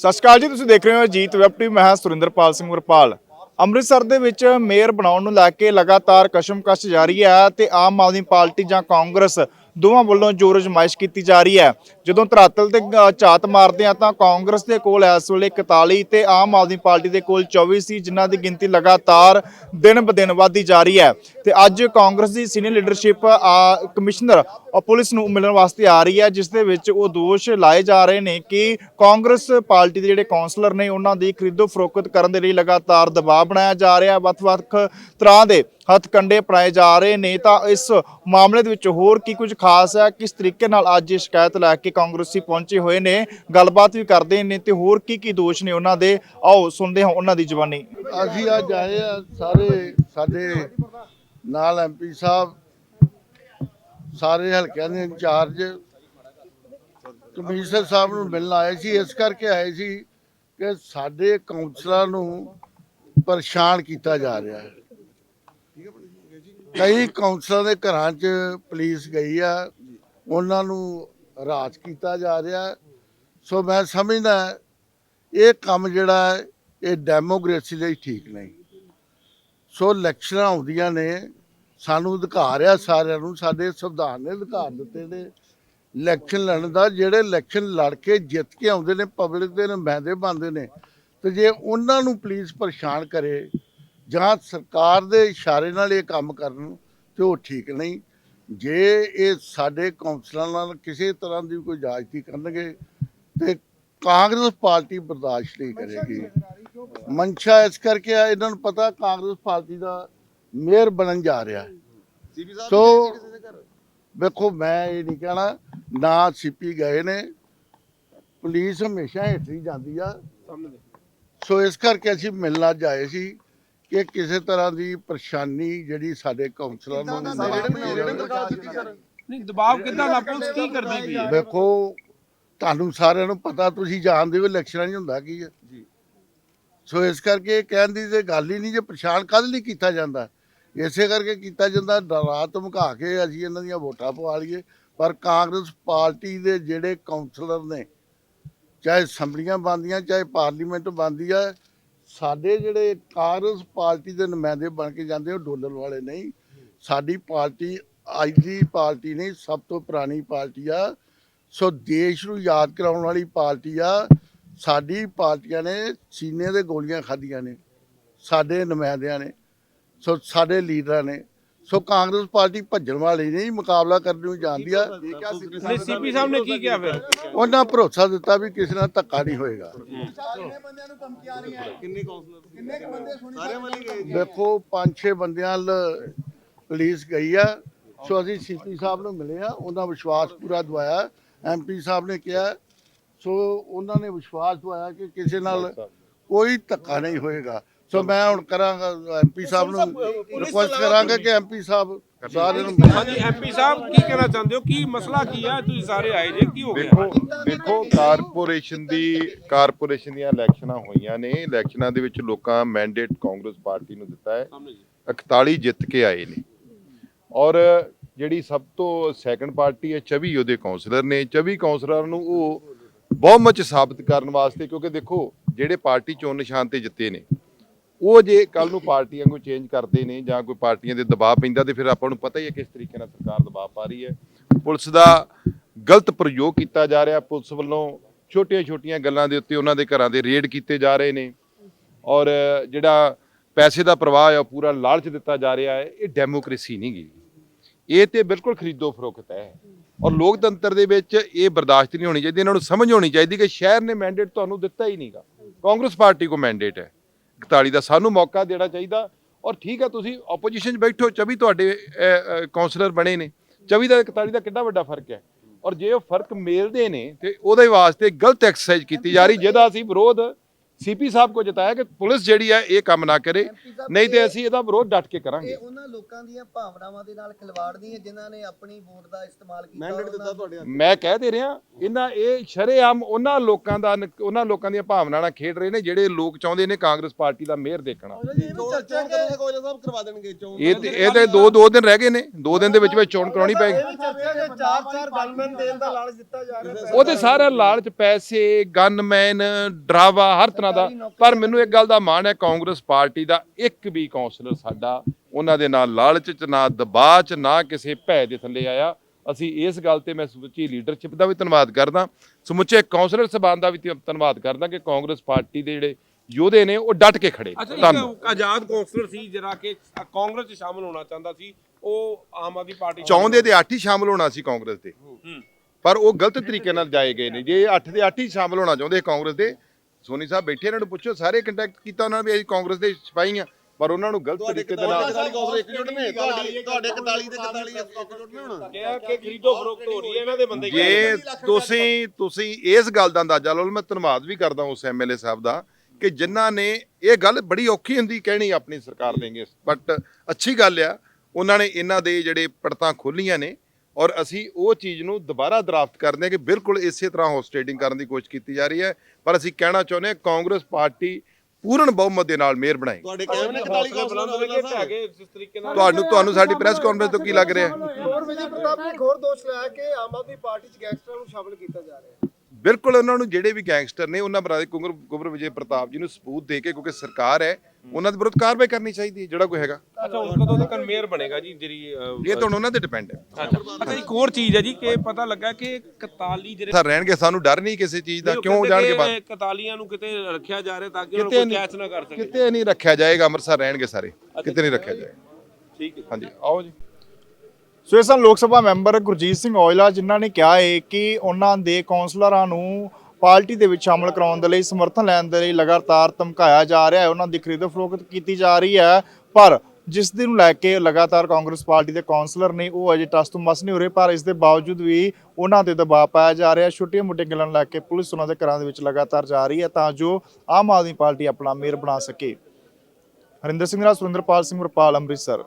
ਸਤਿ ਸ਼੍ਰੀ ਅਕਾਲ ਜੀ, ਤੁਸੀਂ ਦੇਖ ਰਹੇ ਹੋ ਜੀਤ ਵੈਬ ਟੀਵੀ, ਮੈਂ ਹਾਂ ਸੁਰਿੰਦਰਪਾਲ ਸਿੰਘ ਵਰਪਾਲ ਅੰਮ੍ਰਿਤਸਰ ਦੇ ਵਿੱਚ ਮੇਅਰ ਬਣਾਉਣ ਨੂੰ ਲੈ ਕੇ ਲਗਾਤਾਰ ਕਸ਼ਮਕਸ਼ ਜਾਰੀ ਹੈ ਤੇ ਆਮ ਆਦਮੀ ਪਾਰਟੀ ਜਾਂ ਕਾਂਗਰਸ ਦੋਵਾਂ ਵੱਲੋਂ ਜ਼ੋਰ ਅਜ਼ਮਾਇਸ਼ ਕੀਤੀ ਜਾ ਰਹੀ ਹੈ। ਜਦੋਂ ਧਰਾਤਲ ਤੇ ਝਾਤ ਮਾਰਦੇ ਆ ਤਾਂ ਕਾਂਗਰਸ ਦੇ ਕੋਲ ਇਸ ਵੇਲੇ 41 ਤੇ ਆਮ ਆਦਮੀ ਪਾਰਟੀ ਦੇ ਕੋਲ 24 ਸੀ, ਜਿਨ੍ਹਾਂ ਦੀ ਗਿਣਤੀ ਲਗਾਤਾਰ ਦਿਨ ਬ ਦਿਨ ਵਧਦੀ ਜਾ ਰਹੀ ਹੈ। ਤੇ ਅੱਜ ਕਾਂਗਰਸ ਦੀ ਸੀਨੀਅਰ ਲੀਡਰਸ਼ਿਪ ਕਮਿਸ਼ਨਰ ਪੁਲਿਸ ਨੂੰ ਮਿਲਣ ਵਾਸਤੇ ਆ ਰਹੀ ਹੈ, ਜਿਸ ਦੇ ਵਿੱਚ ਉਹ ਦੋਸ਼ ਲਾਏ ਜਾ ਰਹੇ ਨੇ ਕਿ ਕਾਂਗਰਸ ਪਾਰਟੀ ਦੇ ਜਿਹੜੇ ਕਾਉਂਸਲਰ ਨੇ, ਉਹਨਾਂ ਦੀ ਖਰੀਦੋ ਫਰੋਖਤ ਕਰਨ ਦੇ ਲਈ ਲਗਾਤਾਰ ਦਬਾਅ ਬਣਾਇਆ ਜਾ ਰਿਹਾ ਵੱਖ-ਵੱਖ ਤਰ੍ਹਾਂ ਦੇ। ਹੱਥ ਕੰਡੇ ਪੜਾਏ ਜਾ ਰਹੇ ਨੇ, ਤਾਂ ਇਸ ਮਾਮਲੇ ਦੇ ਵਿੱਚ ਹੋਰ ਕੀ ਕੁਝ ਖਾਸ ਹੈ? ਕਿਸ ਤਰੀਕੇ ਨਾਲ ਅੱਜ ਇਹ ਸ਼ਿਕਾਇਤ ਲੈ ਕੇ ਕਾਂਗਰਸੀ ਪਹੁੰਚੇ ਹੋਏ ਨੇ? ਗੱਲਬਾਤ ਵੀ ਕਰਦੇ ਨੇ ਤੇ ਹੋਰ ਕੀ ਕੀ ਦੋਸ਼ ਨੇ ਉਹਨਾਂ ਦੇ? ਆਓ, ਸੁਣਦੇ ਹਾਂ ਉਹਨਾਂ ਦੀ ਜ਼ੁਬਾਨੀ ਅਸੀਂ ਅੱਜ ਆਏ ਆ ਸਾਰੇ ਸਾਡੇ ਨਾਲ ਐਮਪੀ ਸਾਹਿਬ, ਸਾਰੇ ਹਲਕਿਆਂ ਦੇ ਇੰਚਾਰਜ, ਕਮਿਸ਼ਨਰ ਸਾਹਿਬ ਨੂੰ ਮਿਲਣ ਆਏ ਸੀ, ਇਸ ਕਰਕੇ ਆਏ ਸੀ ਕਿ ਸਾਡੇ ਕਾਉਂਸਲਰਾਂ ਨੂੰ ਪਰੇਸ਼ਾਨ ਕੀਤਾ ਜਾ ਰਿਹਾ ਹੈ। ਕਈ ਕਾਉਂਸਲਰਾਂ ਦੇ ਘਰਾਂ 'ਚ ਪੁਲਿਸ ਗਈ ਆ, ਉਹਨਾਂ ਨੂੰ ਰਾਜ ਕੀਤਾ ਜਾ ਰਿਹਾ। ਸੋ ਮੈਂ ਸਮਝਦਾ, ਇਹ ਕੰਮ ਜਿਹੜਾ ਹੈ, ਇਹ ਡੈਮੋਕ੍ਰੇਸੀ ਲਈ ਠੀਕ ਨਹੀਂ। ਸੋ ਇਲੈਕਸ਼ਨਾਂ ਆਉਂਦੀਆਂ ਨੇ, ਸਾਨੂੰ ਅਧਿਕਾਰ ਆ ਸਾਰਿਆਂ ਨੂੰ, ਸਾਡੇ ਸੰਵਿਧਾਨ ਨੇ ਅਧਿਕਾਰ ਦਿੱਤੇ ਨੇ। ਇਲੈਕਸ਼ਨ ਲੜਨ ਦਾ, ਜਿਹੜੇ ਇਲੈਕਸ਼ਨ ਲੜ ਕੇ ਜਿੱਤ ਕੇ ਆਉਂਦੇ ਨੇ ਪਬਲਿਕ ਦੇ ਨੁਮਾਇੰਦੇ ਬਣਦੇ ਨੇ, ਤੇ ਜੇ ਉਹਨਾਂ ਨੂੰ ਪੁਲਿਸ ਪਰੇਸ਼ਾਨ ਕਰੇ ਜਾਂ ਸਰਕਾਰ ਦੇ ਇਸ਼ਾਰੇ ਨਾਲ ਇਹ ਕੰਮ ਕਰਨ ਤੇ ਉਹ ਠੀਕ ਨਹੀਂ। ਜੇ ਇਹ ਸਾਡੇ ਕੌਂਸਲਰਾਂ ਨਾਲ ਕਿਸੇ ਤਰ੍ਹਾਂ ਦੀ ਕੋਈ ਜਾਇਜ਼ਤੀ ਕਰਨਗੇ ਤੇ ਕਾਂਗਰਸ ਪਾਰਟੀ ਬਰਦਾਸ਼ਤ ਨਹੀਂ ਕਰੇਗੀ। ਮਨਸ਼ਾ ਇਸ ਕਰਕੇ ਆ ਇਹਨਾਂ ਨੂੰ ਪਤਾ ਕਾਂਗਰਸ ਪਾਰਟੀ ਦਾ ਮੇਅਰ ਬਣਨ ਜਾ ਰਿਹਾ। ਹੈ ਸੋ ਵੇਖੋ ਮੈਂ ਇਹ ਨਹੀਂ ਕਹਿਣਾ ਨਾ ਸੀਪੀ ਗਏ ਨੇ। ਪੁਲਿਸ ਹਮੇਸ਼ਾ ਹੇਠੀ ਜਾਂਦੀ ਆ। ਸੋ ਇਸ ਕਰਕੇ ਅਸੀਂ ਮਿਲਣਾ ਜਾਏ ਸੀ। ਕਿ ਕਿਸੇ ਤਰ੍ਹਾਂ ਦੀ ਪਰੇਸ਼ਾਨੀ ਜਿਹੜੀ ਸਾਡੇ ਕਾਉਂਸਲਰ ਨੂੰ ਨਹੀਂ ਦਬਾਅ ਕਿੱਦਾਂ ਦਾ ਪੁਲਿਸ ਕੀ ਕਰਦੀ ਪਈ ਹੈ? ਵੇਖੋ ਤੁਹਾਨੂੰ ਸਾਰਿਆਂ ਨੂੰ ਪਤਾ ਤੁਸੀਂ ਜਾਣਦੇ ਹੋ ਇਲੈਕਸ਼ਨਾਂ 'ਚ ਹੁੰਦਾ ਕੀ ਹੈ। ਜੀ। ਸੋ ਇਸ ਕਰਕੇ ਕਹਿਣ ਦੀ ਤੇ ਗੱਲ ਹੀ ਨਹੀਂ ਜੇ ਪਰੇਸ਼ਾਨ ਕਦ ਲਈ ਕੀਤਾ ਜਾਂਦਾ। ਇਸੇ ਕਰਕੇ ਕੀਤਾ ਜਾਂਦਾ ਡਰਾ ਧਮਕਾ ਕੇ ਅਸੀਂ ਇਹਨਾਂ ਦੀਆਂ ਵੋਟਾਂ ਪਵਾ ਲਈਏ। ਪਰ ਕਾਂਗਰਸ ਪਾਰਟੀ ਦੇ ਜਿਹੜੇ ਕਾਉਂਸਲਰ ਨੇ ਚਾਹੇ ਅਸੈਂਬਲੀਆਂ ਬਣਦੀਆਂ ਚਾਹੇ ਪਾਰਲੀਮੈਂਟ ਬਣਦੀ ਆ ਸਾਡੇ ਜਿਹੜੇ ਕਾਂਗਰਸ ਪਾਰਟੀ ਦੇ ਨੁਮਾਇੰਦੇ ਬਣ ਕੇ ਜਾਂਦੇ, ਉਹ ਡੋਲਣ ਵਾਲੇ ਨਹੀਂ। ਸਾਡੀ ਪਾਰਟੀ, ਅੱਜ ਦੀ ਪਾਰਟੀ ਨਹੀਂ, ਸਭ ਤੋਂ ਪੁਰਾਣੀ ਪਾਰਟੀ ਆ। ਸੋ ਦੇਸ਼ ਨੂੰ ਯਾਦ ਕਰਾਉਣ ਵਾਲੀ ਪਾਰਟੀ ਆ। ਸਾਡੀ ਪਾਰਟੀਆਂ ਨੇ ਸੀਨੇ ਦੇ ਗੋਲੀਆਂ ਖਾਧੀਆਂ ਨੇ, ਸਾਡੇ ਨੁਮਾਇੰਦਿਆਂ ਨੇ, ਸੋ ਸਾਡੇ ਲੀਡਰਾਂ ਨੇ। ਸੋ ਕਾਂਗਰਸ ਪਾਰਟੀ ਭੱਜਣ ਵਾਲੀ ਨਹੀਂ ਮੁਕਾਬਲਾ ਕਰਨ ਨੂੰ ਜਾਂਦੀ ਆ। ਨਹੀਂ ਸੀਪੀ ਸਾਹਿਬ ਨੇ ਕੀ ਕਿਹਾ ਫਿਰ? ਉਹਨਾਂ ਭਰੋਸਾ ਦਿੱਤਾ ਵੀ ਕਿਸੇ ਨਾਲ ਧੱਕਾ ਨਹੀਂ ਹੋਏਗਾ। ਦੇਖੋ ਪੰਜ ਛੇ ਬੰਦਿਆਂ ਨਾਲ ਪੁਲਿਸ ਗਈ ਆ। ਸੋ ਅਸੀਂ ਸੀਪੀ ਸਾਹਿਬ ਨੂੰ ਮਿਲੇ ਆ ਉਹਨਾਂ ਵਿਸ਼ਵਾਸ ਪੂਰਾ ਦਵਾਇਆ। ਐਮਪੀ ਸਾਹਿਬ ਨੇ ਕਿਹਾ ਸੋ ਉਹਨਾਂ ਨੇ ਵਿਸ਼ਵਾਸ ਦਵਾਇਆ ਕਿ ਕਿਸੇ ਨਾਲ ਕੋਈ ਧੱਕਾ ਨਹੀਂ ਹੋਏਗਾ। ਸੋ ਮੈਂ ਹੁਣ ਕਰਾਂਗਾ ਐਮਪੀ ਸਾਹਿਬ ਨੂੰ ਰਿਕੁਐਸਟ ਕਰਾਂਗਾ ਕਿ ਐਮਪੀ ਸਾਹਿਬ ਸਾਰਿਆਂ ਨੂੰ ਹਾਂਜੀ ਐਮਪੀ ਸਾਹਿਬ ਕੀ ਕਹਿਣਾ ਚਾਹੁੰਦੇ ਹੋ? ਕੀ ਮਸਲਾ ਕੀ ਹੈ ਤੁਸੀਂ ਸਾਰੇ ਆਏ ਜੇ ਕੀ ਹੋ ਗਿਆ? ਦੇਖੋ ਦੇਖੋ ਕਾਰਪੋਰੇਸ਼ਨ ਦੀ ਕਾਰਪੋਰੇਸ਼ਨ ਦੀਆਂ ਇਲੈਕਸ਼ਨਾਂ ਹੋਈਆਂ ਨੇ। ਇਲੈਕਸ਼ਨਾਂ ਦੇ ਵਿੱਚ ਲੋਕਾਂ ਮੈਂਡੇਟ ਕਾਂਗਰਸ ਪਾਰਟੀ ਨੂੰ ਦਿੱਤਾ ਹੈ। 41 ਜਿੱਤ ਕੇ ਆਏ ਨੇ। ਔਰ ਜਿਹੜੀ ਸਭ ਤੋਂ ਸੈਕੰਡ ਪਾਰਟੀ ਹੈ 24 ਉਹਦੇ ਕਾਉਂਸਲਰ ਨੇ। 24 ਕਾਉਂਸਲਰਾਂ ਨੂੰ ਉਹ ਬਹੁਮਤ ਸਾਬਤ ਕਰਨ ਵਾਸਤੇ ਕਿਉਂਕਿ ਦੇਖੋ ਜਿਹੜੇ ਪਾਰਟੀ ਚੋਣ ਨਿਸ਼ਾਨ ਤੇ ਜਿੱਤੇ ਨੇ ਉਹ ਜੇ ਕੱਲ ਨੂੰ ਪਾਰਟੀਆਂ ਨੂੰ ਚੇਂਜ ਕਰਦੇ ਨੇ ਜਾਂ ਕੋਈ ਪਾਰਟੀਆਂ ਦੇ ਦਬਾਅ ਪੈਂਦਾ ਤੇ ਫਿਰ ਆਪਾਂ ਨੂੰ ਪਤਾ ਹੀ ਹੈ ਕਿਸ ਤਰੀਕੇ ਨਾਲ ਸਰਕਾਰ ਦਬਾਅ ਪਾ ਰਹੀ ਹੈ। ਪੁਲਿਸ ਦਾ ਗਲਤ ਪ੍ਰਯੋਗ ਕੀਤਾ ਜਾ ਰਿਹਾ, ਪੁਲਿਸ ਵੱਲੋਂ ਛੋਟੀਆਂ-ਛੋਟੀਆਂ ਗੱਲਾਂ ਦੇ ਉੱਤੇ ਉਹਨਾਂ ਦੇ ਘਰਾਂ ਦੇ ਰੇਡ ਕੀਤੇ ਜਾ ਰਹੇ ਨੇ ਔਰ ਜਿਹੜਾ ਪੈਸੇ ਦਾ ਪ੍ਰਵਾਹ ਹੈ ਉਹ ਪੂਰਾ ਲਾਲਚ ਦਿੱਤਾ ਜਾ ਰਿਹਾ ਹੈ, ਇਹ ਡੈਮੋਕ੍ਰੇਸੀ ਨਹੀਂ ਗਈ ਇਹ ਤੇ ਬਿਲਕੁਲ ਖਰੀਦੋ ਫਰੋਖਤ ਹੈ ਔਰ ਲੋਕਤੰਤਰ ਦੇ ਵਿੱਚ ਇਹ ਬਰਦਾਸ਼ਤ ਨਹੀਂ ਹੋਣੀ ਚਾਹੀਦੀ, ਇਹਨਾਂ ਨੂੰ ਸਮਝ ਹੋਣੀ ਚਾਹੀਦੀ ਕਿ ਸ਼ਹਿਰ ਨੇ ਮੈਂਡੇਟ ਤੁਹਾਨੂੰ ਦਿੱਤਾ ਹੀ ਨਹੀਂਗਾ ਕਾਂਗਰਸ ਪਾਰਟੀ ਕੋ ਮੈਂਡੇਟ ਹੈ। 41 ਦਾ ਸਾਨੂੰ ਮੌਕਾ ਦੇਣਾ ਚਾਹੀਦਾ ਔਰ ਠੀਕ ਹੈ ਤੁਸੀਂ ਆਪੋਜੀਸ਼ਨ 'ਚ ਬੈਠੋ 24 ਤੁਹਾਡੇ ਕਾਉਂਸਲਰ ਬਣੇ ਨੇ। 24 ਦਾ 41 ਦਾ ਕਿੰਨਾ ਵੱਡਾ ਫ਼ਰਕ ਹੈ। ਔਰ ਜੇ ਉਹ ਫ਼ਰਕ ਮੇਲਦੇ ਨੇ ਤੇ ਉਹਦੇ ਵਾਸਤੇ ਗਲਤ ਐਕਸਰਸਾਈਜ਼ ਕੀਤੀ ਜਾ ਰਹੀ, ਜਿਹਦਾ ਅਸੀਂ ਵਿਰੋਧ ਸੀਪੀ ਸਾਹਿਬ ਕੋ ਜਿਤਾਇਆ ਕਿ ਪੁਲਿਸ ਜਿਹੜੀ ਹੈ ਇਹ ਕੰਮ ਨਾ ਕਰੇ ਨਹੀਂ ਤੇ ਅਸੀਂ ਇਹਦਾ ਵਿਰੋਧ ਡਟ ਕੇ ਕਰਾਂਗੇ। ਇਹ ਉਹਨਾਂ ਲੋਕਾਂ ਦੀਆਂ ਭਾਵਨਾਵਾਂ ਦੇ ਨਾਲ ਖਿਲਵਾੜ ਨਹੀਂ ਹੈ ਜਿਨ੍ਹਾਂ ਨੇ ਆਪਣੀ ਵੋਟ ਦਾ ਇਸਤੇਮਾਲ ਕੀਤਾ ਮੈਂਡੇਟ ਦਿੱਤਾ ਤੁਹਾਡੇ ਮੈਂ ਕਹਿ ਦੇ ਰਿਹਾ ਇਹਨਾਂ ਇਹ ਸ਼ਰੇਆਮ ਉਹਨਾਂ ਲੋਕਾਂ ਦਾ ਉਹਨਾਂ ਲੋਕਾਂ ਦੀਆਂ ਭਾਵਨਾਵਾਂ ਨਾਲ ਖੇਡ ਰਹੇ ਨੇ ਜਿਹੜੇ ਲੋਕ ਚਾਹੁੰਦੇ ਨੇ ਕਾਂਗਰਸ ਪਾਰਟੀ ਦਾ ਮੇਅਰ ਦੇਖਣਾ। ਚਰਚਾ ਕਰਨਗੇ ਕੋਜਾ ਸਾਹਿਬ ਕਰਵਾ ਦੇਣਗੇ ਚੋਣ ਇਹ ਤੇ- ਇਹ ਤੇ ਦੋ ਦੋ ਦਿਨ ਰਹਿ ਗਏ ਨੇ ਦੋ ਦਿਨ ਦੇ ਵਿੱਚ ਵਿੱਚ ਚੋਣ ਕਰਾਉਣੀ ਪੈਗੀ ਚਰਚਾ ਦੇ ਚਾਰ ਚਾਰ ਗਨਮੈਨ ਦੇਣ ਦਾ ਲਾਲਚ ਦਿੱਤਾ ਜਾ ਰਿਹਾ। ਉਹਦੇ ਸਾਰਾ ਲਾਲਚ ਪੈਸੇ ਗਨਮੈਨ ਡਰਾਵਾ ਹਰ ਤਰ੍ਹਾਂ ਦਾ। ਪਰ ਮੈਨੂੰ ਇੱਕ ਗੱਲ ਦਾ ਮਾਣ ਹੈ ਕਾਂਗਰਸ ਪਾਰਟੀ ਦਾ ਇੱਕ ਵੀ ਕਾਉਂਸਲਰ ਸਾਡਾ ਉਹਨਾਂ ਦੇ ਨਾਲ ਲਾਲਚ ਚ ਨਾ ਦਬਾਅ ਚ ਨਾ ਕਿਸੇ ਭੈ ਦੇ ਥੱਲੇ ਆਇਆ। ਅਸੀਂ ਇਸ ਗੱਲ ਤੇ ਮੈਂ ਸਮੁੱਚੀ ਲੀਡਰਸ਼ਿਪ ਦਾ ਵੀ ਧੰਨਵਾਦ ਕਰਦਾ। ਸਮੁੱਚੇ ਕਾਉਂਸਲਰ ਸਭਾਨ ਦਾ ਵੀ ਧੰਨ- ਧੰਨਵਾਦ ਕਰਦਾ ਕਿ ਕਾਂਗਰਸ ਪਾਰਟੀ ਦੇ ਜਿਹੜੇ ਯੋਧੇ ਨੇ ਉਹ ਡਟ ਕੇ ਖੜੇ ਧੰਨਵਾਦ। ਆਜ਼ਾਦ ਕੌਂਸਲਰ ਸੀ ਜਿਹੜਾ ਕਿ ਕਾਂਗਰਸ 'ਚ ਸ਼ਾਮਲ ਹੋਣਾ ਚਾਹੁੰਦਾ ਸੀ ਉਹ ਆਮ ਆਦਮੀ ਪਾਰਟੀ ਚਾਹੁੰਦੇ ਤੇ ਅੱਠ ਹੀ ਸ਼ਾਮਲ ਹੋਣਾ ਸੀ ਕਾਂਗਰਸ ਦੇ। ਪਰ ਉਹ ਗਲਤ ਤਰੀਕੇ ਨਾਲ ਜਾਏ ਗਏ ਨੇ। ਜੇ ਅੱਠ ਦੇ ਅੱਠ ਹੀ ਸ਼ਾਮਲ ਹੋਣਾ ਚਾਹੁੰਦੇ ਕਾਂਗਰਸ ਦੇ ਸੋਨੀ ਸਾਹਿਬ ਬੈਠੇ ਇਹਨਾਂ ਨੂੰ ਪੁੱਛੋ ਸਾਰੇ ਕੰਟੈਕਟ ਕੀਤਾ ਉਹਨਾਂ ਨੇ ਵੀ ਅਸੀਂ ਕਾਂਗਰਸ ਦੇ ਸਿਪਾਹੀ ਆ ਪਰ ਉਹਨਾਂ ਨੂੰ ਗਲਤ ਤਰੀਕੇ ਦੇ ਨਾਲ ਕੌਂਸਲ ਇੱਕਜੁੱਟ ਨੇ ਤੁਹਾਡੀ ਤੁਹਾਡੇ 41 ਤੇ 44 ਇੱਕਜੁੱਟ ਨੇ ਹੁਣ ਕਿਹਾ ਕਿ ਖਰੀਦੋ ਫਰੋਖਤ ਹੋ ਰਹੀ ਹੈ ਇਹਨਾਂ ਦੇ ਬੰਦੇ ਕਹਿ ਰਹੇ ਜੇ ਤੁਸੀਂ ਤੁਸੀਂ ਇਸ ਗੱਲ ਦਾ ਅੰਦਾਜ਼ਾ ਲਓ ਮੈਂ ਧੰਨਵਾਦ ਵੀ ਕਰਦਾ ਉਸ ਐਮਐਲਏ ਸਾਹਿਬ ਦਾ ਕਿ ਜਿਨ੍ਹਾਂ ਨੇ ਇਹ ਗੱਲ ਬੜੀ ਔਖੀ ਹੁੰਦੀ ਕਹਿਣੀ ਆਪਣੀ ਸਰਕਾਰ ਦੇਂਗੇ ਬਟ ਅੱਛੀ ਗੱਲ ਆ ਉਹਨਾਂ ਨੇ ਇਹਨਾਂ ਦੇ ਜਿਹੜੇ ਪੜਤਾਂ ਖੋਲੀਆਂ ਨੇ ਔਰ ਅਸੀਂ ਉਹ ਚੀਜ਼ ਨੂੰ ਦੁਬਾਰਾ ਦਰਾਫਤ ਕਰਦੇ ਹਾਂ ਕਿ ਬਿਲਕੁਲ ਇਸੇ ਤਰ੍ਹਾਂ ਹੋਸਟੇਟਿੰਗ ਕਰਨ ਦੀ ਕੋਸ਼ਿਸ਼ ਕੀਤੀ ਜਾ ਰਹੀ ਹੈ। ਪਰ ਅਸੀਂ ਕਹਿਣਾ ਚਾਹੁੰਦੇ ਹਾਂ ਕਾਂਗਰਸ ਪਾਰਟੀ ਪੂਰਨ ਬਹੁਮਤ ਦੇ ਨਾਲ ਮੇਅਰ ਬਣਾਏਗੀ ਤੁਹਾਡੇ ਹੌਸਲੇ ਬੁਲੰਦ ਹੋਣਗੇ ਤੇ ਅੱਗੇ ਜਿਸ ਤਰੀਕੇ ਨਾਲ ਤੁਹਾਨੂੰ ਤੁਹਾਨੂੰ ਸਾਡੀ ਪ੍ਰੈਸ ਕਾਨਫਰੰਸ ਤੋਂ ਕੀ ਲੱਗ ਰਿਹਾ ਹੈ? ਹੋਰ ਵਿਜੇ ਪ੍ਰਤਾਪ ਨੇ ਇੱਕ ਹੋਰ ਦੋਸ਼ ਲਾਇਆ ਕਿ ਆਮ ਆਦਮੀ ਪਾਰਟੀ 'ਚ ਗੈਂਗਸਟਰਾਂ ਨੂੰ ਸ਼ਾਮਲ ਕੀਤਾ ਜਾ ਰਿਹਾ ਹੈ। ਬਿਲਕੁਲ ਉਹਨਾਂ ਨੂੰ ਜਿਹੜੇ ਵੀ ਗੈਂਗਸਟਰ ਨੇ ਉਹਨਾਂ ਬਰਾਦੇ ਕੁੰਗਰ ਗੁਬਰ ਵਿਜੇ ਪ੍ਰਤਾਪ ਜੀ ਨੂੰ ਸਬੂਤ ਦੇ ਕੇ ਕਿਉਂਕਿ ਸਰਕਾਰ ਹੈ ਉਹਨਾਂ ਦੇ ਵਿਰੁੱਧ ਕਾਰਵਾਈ ਕਰਨੀ ਚਾਹੀਦੀ ਹੈ ਜਿਹੜਾ ਕੋਈ ਹੈਗਾ। ਅੱਛਾ ਹੁਣ ਕਦੋਂ ਤੱਕ ਮੇਅਰ ਬਣੇਗਾ ਜੀ ਜਿਹੜੀ ਇਹ ਤਾਂ ਉਹਨਾਂ ਤੇ ਡਿਪੈਂਡ ਹੈ। ਅੱਛਾ ਇੱਕ ਹੋਰ ਚੀਜ਼ ਹੈ ਜੀ ਕਿ ਪਤਾ ਲੱਗਾ ਕਿ 41 ਜਿਹੜੇ ਸਰ ਰਹਿਣਗੇ ਸਾਨੂੰ ਡਰ ਨਹੀਂ ਕਿਸੇ ਚੀਜ਼ ਦਾ ਉਹ ਕਿਉਂ ਜਾਣਗੇ ਕਿ ਬਾਹਰ? 41 ਨੂੰ ਕਿਤੇ ਰੱਖਿਆ ਜਾ ਰਿਹਾ ਤਾਂ ਕਿ ਨੂੰ ਕੋਈ ਕੈਚ ਨਾ ਕਰ ਸਕੇ। ਕਿਤੇ ਨਹੀਂ ਰੱਖਿਆ ਜਾਏਗਾ ਅੰਮ੍ਰਿਤਸਰ ਰਹਿਣਗੇ ਸਾਰੇ ਕਿਤੇ ਨਹੀਂ ਰੱਖਿਆ ਜਾਏਗਾ। ਠੀਕ ਹੈ। ਹਾਂਜੀ ਆਓ ਜੀ। ਸੋ ਇਸ ਸਨ ਲੋਕ ਸਭਾ ਮੈਂਬਰ ਗੁਰਜੀਤ ਸਿੰਘ ਔਜਲਾ ਜਿਨ੍ਹਾਂ ਨੇ ਕਿਹਾ ਹੈ ਕਿ ਉਹਨਾਂ ਦੇ ਕੌਂਸਲਰਾਂ ਨੂੰ ਪਾਰਟੀ ਦੇ ਵਿੱਚ ਸ਼ਾਮਲ ਕਰਾਉਣ ਦੇ ਲਈ ਸਮਰਥਨ ਲੈਣ ਦੇ ਲਈ ਲਗਾਤਾਰ ਧਮਕਾਇਆ ਜਾ ਰਿਹਾ ਹੈ। ਉਹਨਾਂ ਦੀ ਖਰੀਦੋ ਫਰੋਖਤ ਕੀਤੀ ਜਾ ਰਹੀ ਹੈ, ਪਰ ਜਿਸ ਦੇ ਨੂੰ ਲੈ ਕੇ ਲਗਾਤਾਰ ਕਾਂਗਰਸ ਪਾਰਟੀ ਦੇ ਕੌਂਸਲਰ ਨੇ ਉਹ ਅਜੇ ਟਸ ਤੋਂ ਮਸ ਨਹੀਂ ਹੋ ਰਹੇ, ਪਰ ਇਸ ਦੇ ਬਾਵਜੂਦ ਵੀ ਉਹਨਾਂ ਤੇ ਦਬਾਅ ਪਾਇਆ ਜਾ ਰਿਹਾ ਛੋਟੀਆਂ ਮੋਟੀਆਂ ਗੱਲਾਂ ਨੂੰ ਲੈ ਕੇ ਪੁਲਿਸ ਉਹਨਾਂ ਦੇ ਘਰਾਂ ਦੇ ਵਿੱਚ ਲਗਾਤਾਰ ਜਾ ਰਹੀ ਹੈ ਤਾਂ ਜੋ ਆਮ ਆਦਮੀ ਪਾਰਟੀ ਆਪਣਾ ਮੇਅਰ ਬਣਾ ਸਕੇ। ਹਰਿੰਦਰ ਸਿੰਘ ਰਾਜ, ਸੁਰਿੰਦਰਪਾਲ ਸਿੰਘ ਵਰਪਾਲ, ਅੰਮ੍ਰਿਤਸਰ।